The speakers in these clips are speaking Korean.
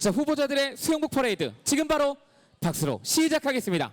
자, 후보자들의 수영복 퍼레이드 지금 바로 박수로 시작하겠습니다.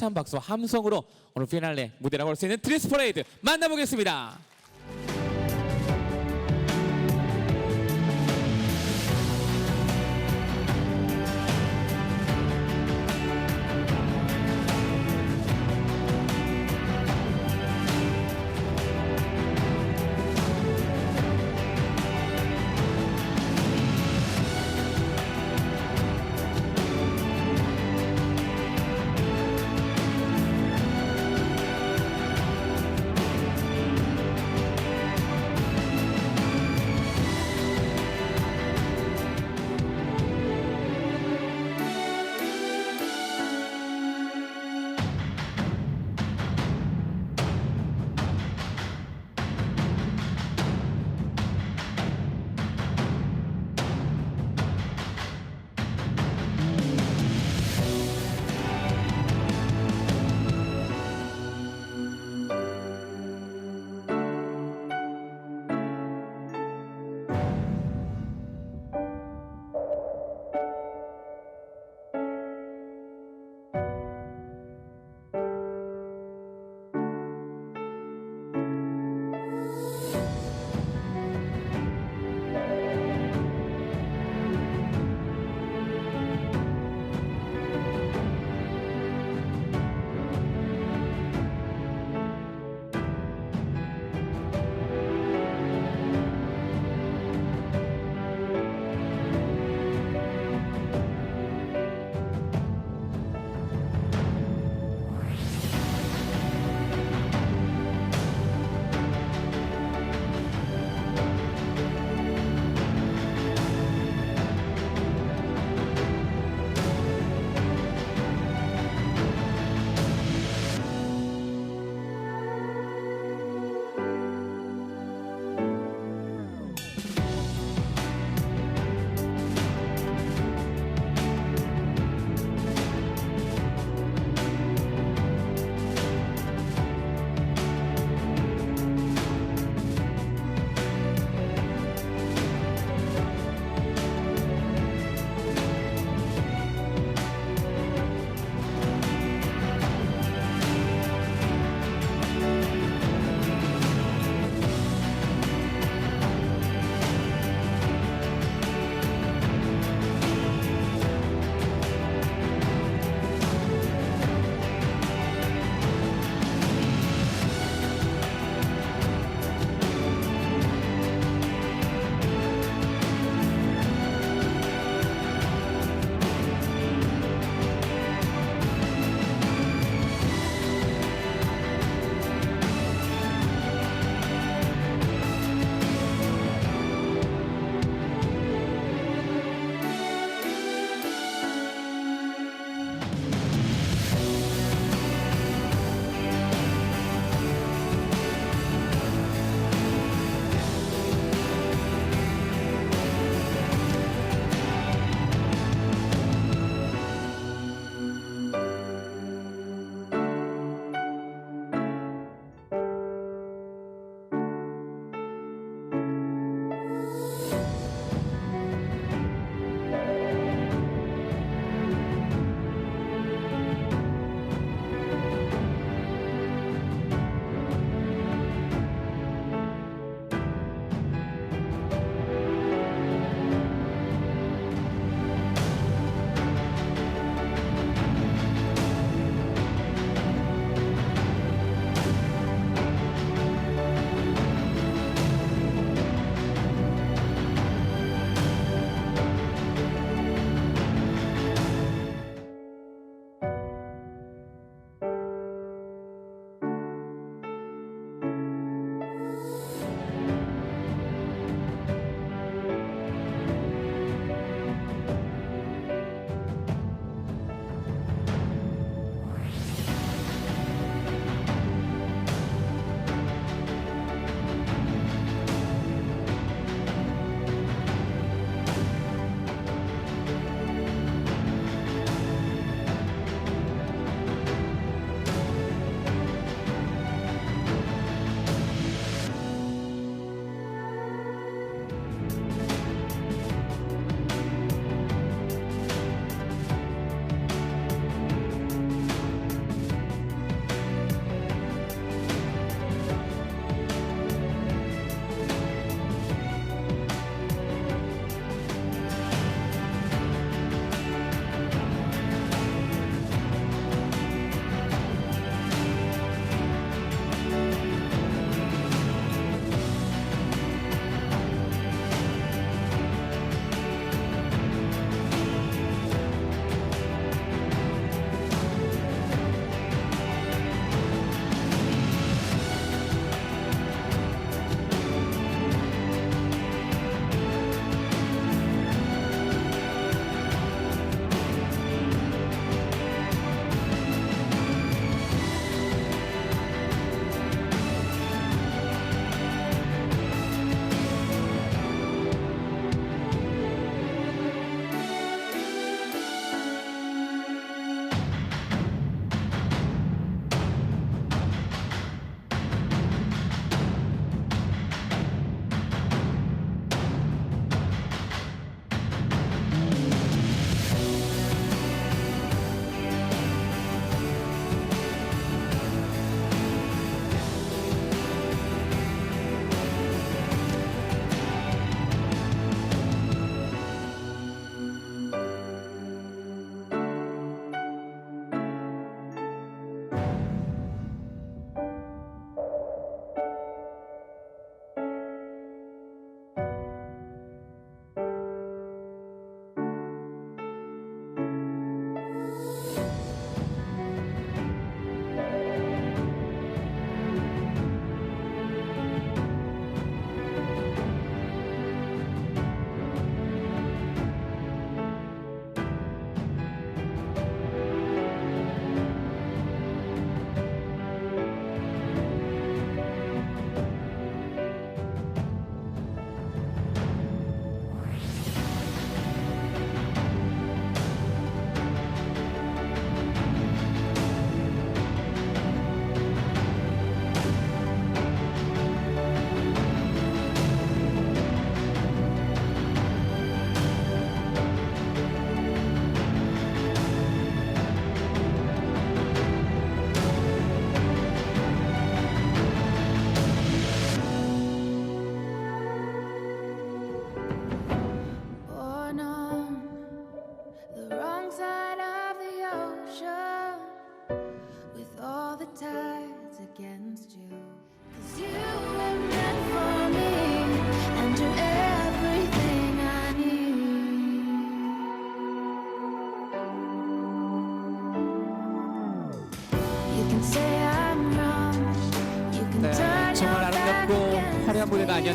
찬 박수와 함성으로 오늘 피날레 무대라고 할 수 있는 드레스 퍼레이드 만나보겠습니다.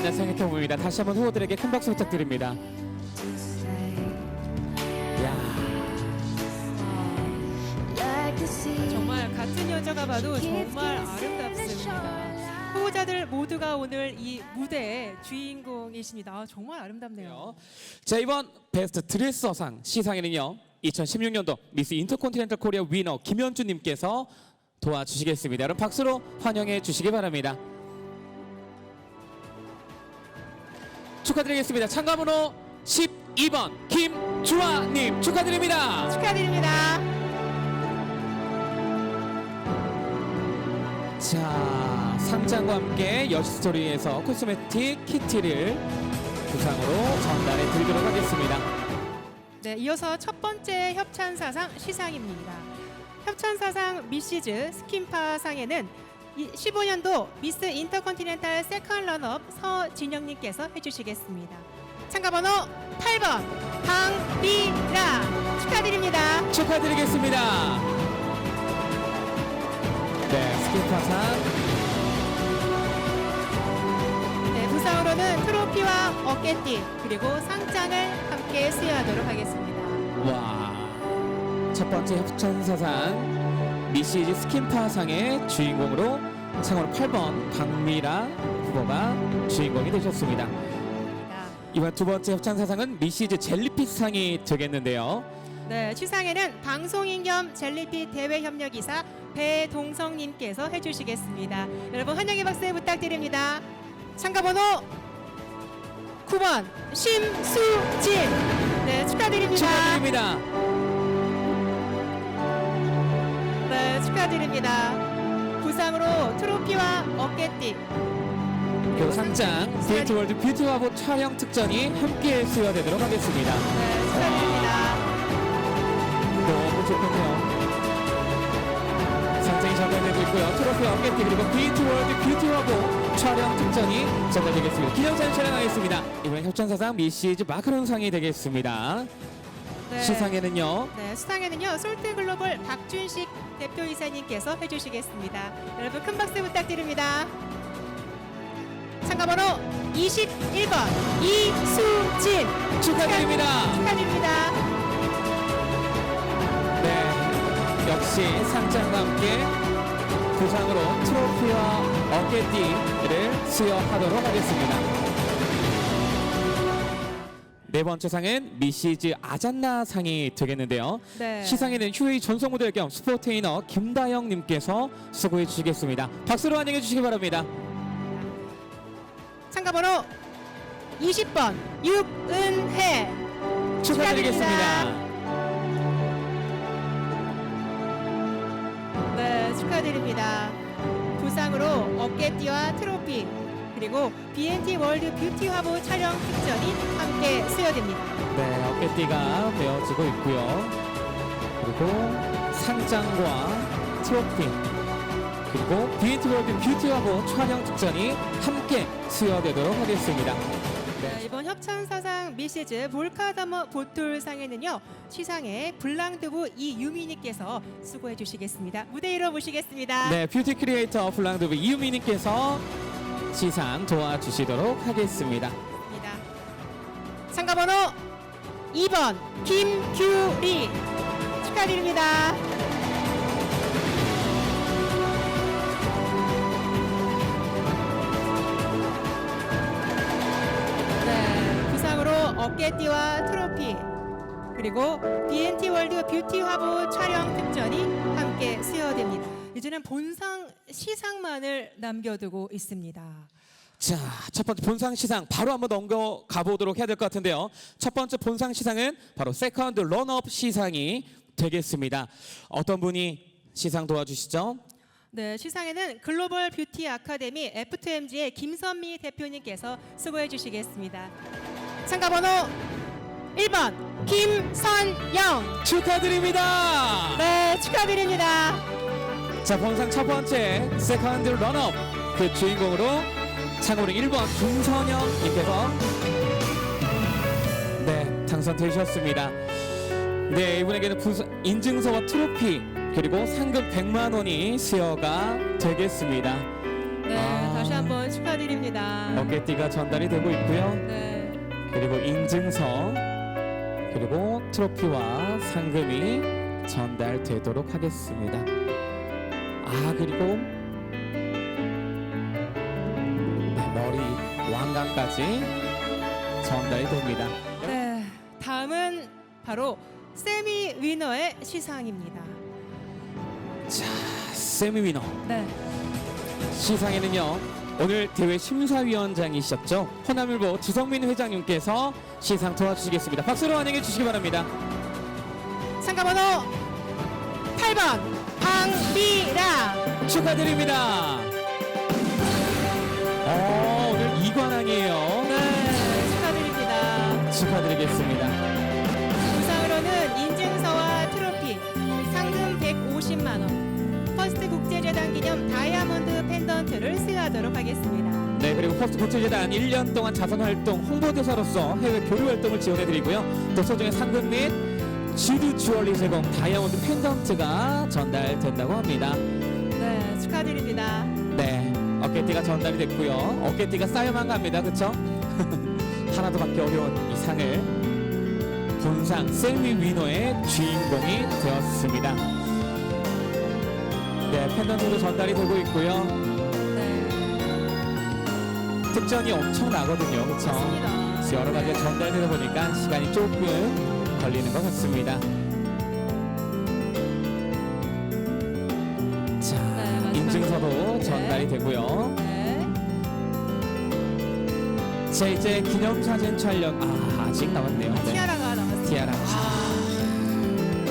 아니었나 생각해 봅니다. 다시 한번 후보들에게 큰 박수 부탁드립니다. 야, 정말 같은 여자가 봐도 정말 아름답습니다. 후보자들 모두가 오늘 이 무대의 주인공이십니다. 아, 정말 아름답네요. 자 이번 베스트 드레서상 시상에는요 2016년도 미스 인터콘티넨탈 코리아 위너 김현주님께서 도와주시겠습니다. 여러분 박수로 환영해 주시기 바랍니다. 축하드리겠습니다. 참가번호 12번 김주아님 축하드립니다. 축하드립니다. 자 상장과 함께 여시스토리에서 코스메틱 키트를 부상으로 전달해 드리도록 하겠습니다. 네, 이어서 첫 번째 협찬사상 시상입니다. 협찬사상 미시즈 스킨파상에는 15년도 미스 인터컨티넨탈 세컨 런업 서진영님께서 해주시겠습니다. 참가 번호 8번 강비라 축하드립니다. 축하드리겠습니다. 네, 스키파상 네, 부상으로는 트로피와 어깨띠 그리고 상장을 함께 수여하도록 하겠습니다. 와. 첫 번째 협찬사상 미시즈 스킨파상의 주인공으로 상으로 8번 박미라 후보가 주인공이 되셨습니다. 이번 두 번째 협찬사상은 미시즈 젤리피스상이 되겠는데요. 네, 시상에는 방송인 겸 젤리피 대외 협력이사 배동성님께서 해주시겠습니다. 여러분 환영의 박수 부탁드립니다. 참가번호 9번 심수진. 네, 축하드립니다. 축하드립니다. 축하드립니다. 부상으로 트로피와 어깨띠. 그리고 상장 데이트 월드 뷰티 화보 촬영 특전이 함께 수여되도록 하겠습니다. 네, 축하드립니다. 너무 좋군요. 상장이 전달되고 있고요. 트로피 어깨띠 그리고 뷰티 월드 뷰티 화보 촬영 특전이 전달되겠습니다. 기념사진 촬영하겠습니다. 이번 협찬사상 미시즈 마카론상이 되겠습니다. 네. 시상에는요. 네, 수상에는요 솔트 글로벌 박준식 대표이사님께서 해주시겠습니다. 여러분 큰 박수 부탁드립니다. 참가번호 21번 이수진 축하드립니다. 축하드립니다. 네, 역시 상장과 함께 부상으로 트로피와 어깨띠를 수여하도록 하겠습니다. 네 번째 상은 미시즈 아잔나 상이 되겠는데요. 네. 시상에는 휴이 전속 모델 겸 스포테이너 김다영 님께서 수고해 주시겠습니다. 박수로 환영해 주시기 바랍니다. 참가번호 20번 육은혜 축하드리겠습니다. 네, 축하드립니다. 부상으로 어깨띠와 트로피 그리고 BNT 월드 뷰티 화보 촬영 특전이 함께 수여됩니다. 네, 어깨띠가 베어지고 있고요. 그리고 상장과 트로피 그리고 비엔티 월드 뷰티 화보 촬영 특전이 함께 수여되도록 하겠습니다. 네, 이번 협찬사상 미시즈 몰카다머 보툴상에는요 시상에 블랑드부 이유미님께서 수고해 주시겠습니다. 무대 위로 모시겠습니다. 네, 뷰티 크리에이터 블랑드브 이유미님께서 시상 도와주시도록 하겠습니다. 입니다. 참가 번호 2번 김규리 축하드립니다. 네, 부상으로 어깨띠와 트로피 그리고 BNT 월드 뷰티 화보 촬영 특전이 함께 수여됩니다. 이제는 본상 시상만을 남겨두고 있습니다. 자, 첫 번째 본상 시상 바로 한번 넘어가 보도록 해야 될 것 같은데요. 첫 번째 본상 시상은 바로 세컨드 런업 시상이 되겠습니다. 어떤 분이 시상 도와주시죠? 네, 시상에는 글로벌 뷰티 아카데미 F2MG의 김선미 대표님께서 수고해 주시겠습니다. 참가번호 1번 김선영. 축하드립니다. 네, 축하드립니다. 자, 본상 첫 번째 세컨드 런업 그 주인공으로 참고로 1번 김선영님께서 네 당선되셨습니다. 네 이분에게는 부서- 인증서와 트로피 그리고 상금 100만 원이 수여가 되겠습니다. 네, 아. 다시 한번. 축하드립니다. 어깨띠가 전달이 되고 있고요. 네. 그리고 인증서 그리고 트로피와 상금이 전달되도록 하겠습니다. 아 그리고 네, 머리 왕관까지 전달이 됩니다. 네. 다음은 바로 세미 위너의 시상입니다. 자 세미 위너 네. 시상에는요 오늘 대회 심사위원장이셨죠 호남일보 지성민 회장님께서 시상 도와주시겠습니다. 박수로 환영해 주시기 바랍니다. 상가번호 8번 방비라. 축하드립니다. 어, 오늘 이관왕이에요. 네. 축하드립니다. 축하드리겠습니다. 부상으로는 인증서와 트로피, 상금 150만 원, 퍼스트 국제재단 기념 다이아몬드 펜던트를 수여하도록 하겠습니다. 네, 그리고 퍼스트 국제재단 1년 동안 자선활동 홍보대사로서 해외 교류 활동을 지원해드리고요. 또 소정의 상금 및 주드 주얼리 제공 다이아몬드 펜던트가 전달된다고 합니다. 네, 축하드립니다. 네, 어깨띠가 전달이 됐고요. 어깨띠가 쌓여만 갑니다. 그쵸? 하나도 받기 어려운 이 상을 본상 셀미 위너의 주인공이 되었습니다. 네, 펜던트도 전달이 되고 있고요. 네, 특전이 엄청 나거든요. 그쵸? 맞습니다. 그래서 여러 가지가 전달되다 보니까 시간이 조금 걸리는 것 같습니다. 자, 네. 인증서도 네. 전달이 되고요. 네, 자, 이제 기념사진 촬영. 아, 아직 남았네요. 네. 티아라가 남았습니다. 티아라.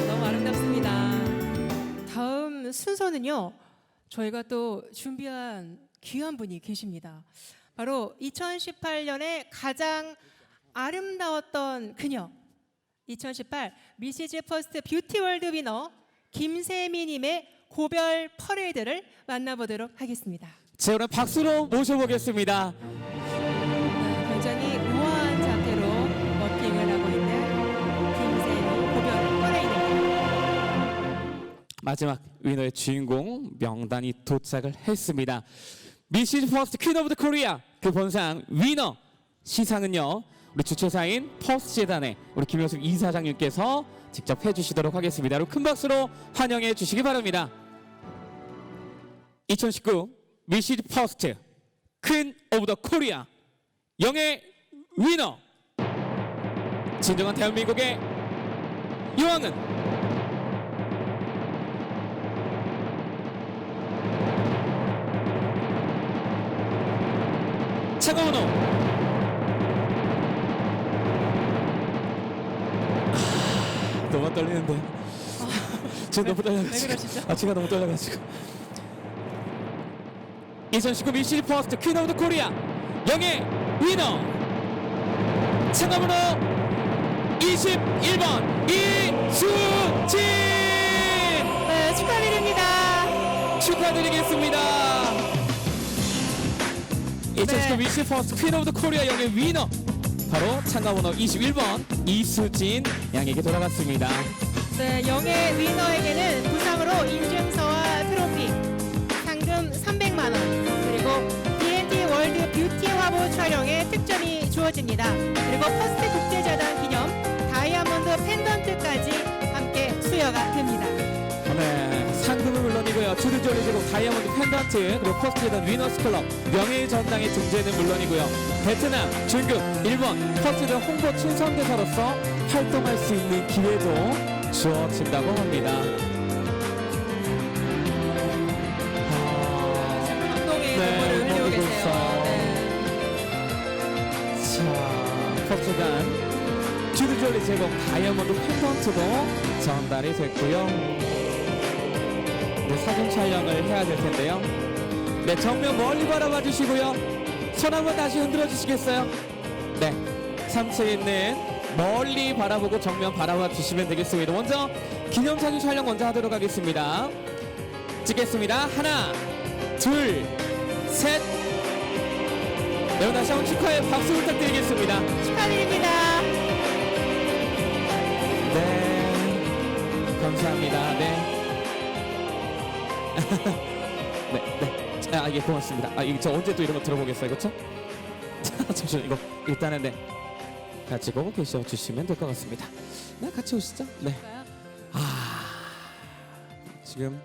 너무 아름답습니다. 다음 순서는요. 저희가 또 준비한 귀한 분이 계십니다. 바로 2018년에 가장 아름다웠던 그녀 2018 미시즈 퍼스트 뷰티 월드 위너 김세미님의 고별 퍼레이드를 만나보도록 하겠습니다. 자, 오늘 박수로 모셔보겠습니다. 네, 굉장히 우아한 자태로 워킹을 하고 있는 김세미 고별 퍼레이드입니다. 마지막 위너의 주인공 명단이 도착을 했습니다. 미시즈 퍼스트 퀸 오브 더 코리아 그 본상 위너 시상은요. 우리 주최사인 퍼스트 재단의 우리 김효숙 이사장님께서 직접 해주시도록 하겠습니다. 큰 박수로 환영해 주시기 바랍니다. 2019 미시즈 퍼스트 퀸 오브 더 코리아 영예 위너 진정한 대한민국의 여왕은 차가운 호 너무 떨리는데. 지금 너무 왜 떨려가지고. 그러시죠? 아 제가 너무 떨려가지고. 2019 미시리 퍼스트. 퀸 오브 더 코리아. 영예 위너. 호 21번. 이수진! 네, 축하드립니다. 축하드리겠습니다. 2019 네. 미시 퍼스트. 퀸 오브 더 코리아 영예 위너 바로 참가번호 21번 이수진 양에게 돌아갔습니다. 네, 영예 위너에게는 부상으로 인증서와 트로피, 상금 300만 원, 그리고 D&D 월드 뷰티 화보 촬영에 특전이 주어집니다. 그리고 퍼스트 국제재단 기념 다이아몬드 펜던트까지 함께 수여가 됩니다. 네, 상금은 물론이고요. 주드졸리 제국 다이아몬드 펜던트 그리고 퍼스트전 위너스 클럽 명예의 전당의 등재는 물론이고요. 베트남, 중국, 일본 퍼스트전 홍보 친선대사로서 활동할 수 있는 기회도 주어진다고 합니다. 아, 감동의 네, 눈물을 흘리고 계세요. 좋죠. 네. 자, 퍼스트단 주드졸리 제공 다이아몬드 펜던트도 전달이 됐고요. 네, 사진 촬영을 해야 될 텐데요. 네, 정면 멀리 바라봐 주시고요. 손 한번 다시 흔들어 주시겠어요? 네, 3층에 있는 멀리 바라보고 정면 바라봐 주시면 되겠습니다. 먼저 기념사진 촬영 먼저 하도록 하겠습니다. 찍겠습니다. 하나, 둘, 셋. 네, 다시 한번 축하의 박수 부탁드리겠습니다. 축하드립니다. 네, 감사합니다. 네. 네, 네. 자, 아, 예, 고맙습니다. 아, 이거 저 언제 또 이런 거 들어보겠어요, 그렇죠? 잠시만 이거 일단은 네 가지고 계셔 주시면 될 것 같습니다. 네, 같이 오시죠. 네. 아, 지금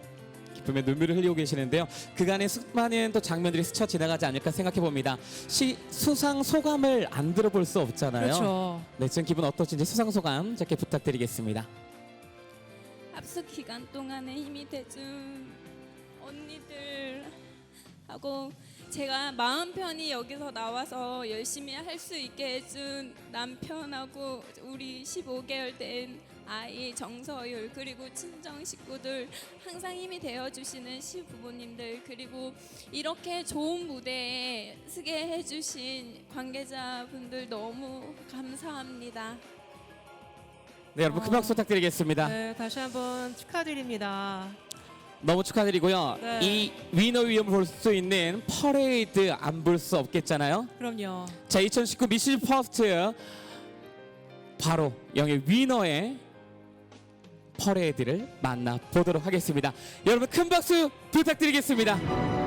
기쁨의 눈물을 흘리고 계시는데요. 그간의 수많은 또 장면들이 스쳐 지나가지 않을까 생각해 봅니다. 시 수상 소감을 안 들어볼 수 없잖아요. 그렇죠. 네, 지금 기분 어떠신지 수상 소감 짧게 부탁드리겠습니다. 합숙 기간 동안에 힘이 돼준 언니들하고 제가 마음 편히 여기서 나와서 열심히 할 수 있게 해준 남편하고 우리 15개월 된 아이 정서율 그리고 친정 식구들 항상 힘이 되어 주시는 시부모님들 그리고 이렇게 좋은 무대에 서게 해주신 관계자분들 너무 감사합니다. 네, 여러분 큰 박수 부탁드리겠습니다. 네, 다시 한번 축하드립니다. 너무 축하드리고요. 네. 이 위너 위엄을 볼수 있는 퍼레이드 안 볼 수 없겠잖아요. 그럼요. 자, 2019 미시 퍼스트 바로 영예 위너의 퍼레이드를 만나 보도록 하겠습니다. 여러분 큰 박수 부탁드리겠습니다.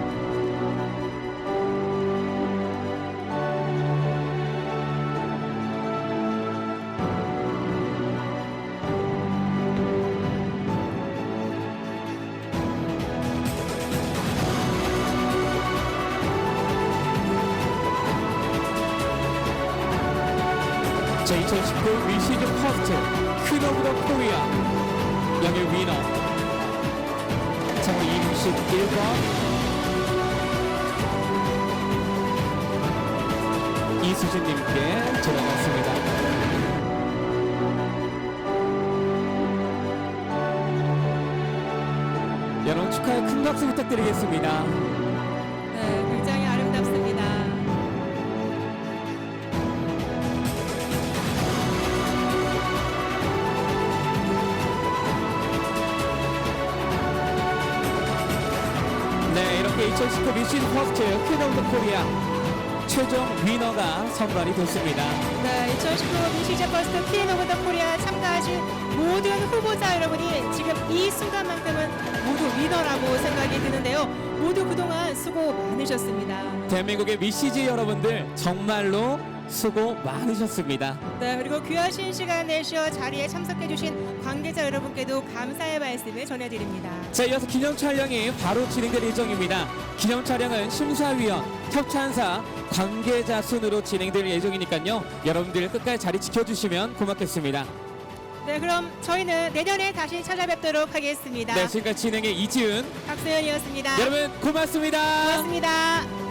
자, 2019 미시즈 퍼스트 큰 오브 더 코리아 영예 위너 자, 21번 이수진님께 들어갔습니다. 여러분 축하의 큰 박수 부탁드리겠습니다. 2019 미시즈 퍼스트 퀸 오브 더 코리아 최종 위너가 선발이 됐습니다. 네, 2019 미시즈 퍼스트 퀸 오브 더 코리아 참가하신 모든 후보자 여러분이 지금 이 순간만큼은 모두 위너라고 생각이 드는데요. 모두 그동안 수고 많으셨습니다. 대한민국의 미시즈 여러분들 정말로 수고 많으셨습니다. 네, 그리고 귀하신 시간 내셔 자리에 참석해 주신 관계자 여러분께도 감사의 말씀을 전해드립니다. 자, 이어서 기념 촬영이 바로 진행될 예정입니다. 기념 촬영은 심사위원, 협찬사, 관계자 순으로 진행될 예정이니까요. 여러분들 끝까지 자리 지켜주시면 고맙겠습니다. 네, 그럼 저희는 내년에 다시 찾아뵙도록 하겠습니다. 네, 지금까지 진행의 이지은. 박소연이었습니다. 여러분 고맙습니다. 고맙습니다.